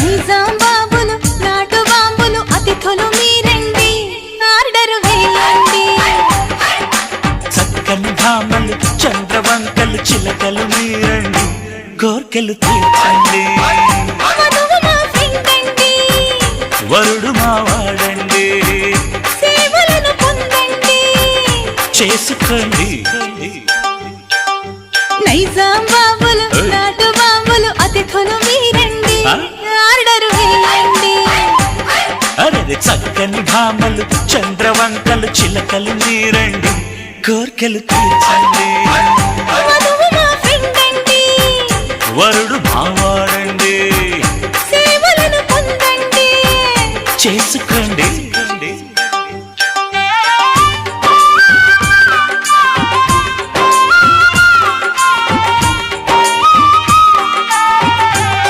నిజాం బాబులు నాటు బాంబులు అతిథులు మీరండి ఆర్డర్ వేయండి చక్కని భామలు చంద్రవంకలు చిలకలు మీరండి. కోర్కెలు తీర్చండి. వరుడు మావాడండి చేసుకోండి నైజాం బాబులు. నాటు బాంబులు అతిథులు మీరండి అరె చక్కని భామలు చంద్రవంకలు చిలకలు మీరండి కోర్కెలు తీర్చండి. వరుడు మావాడండి. చేసుకోండి.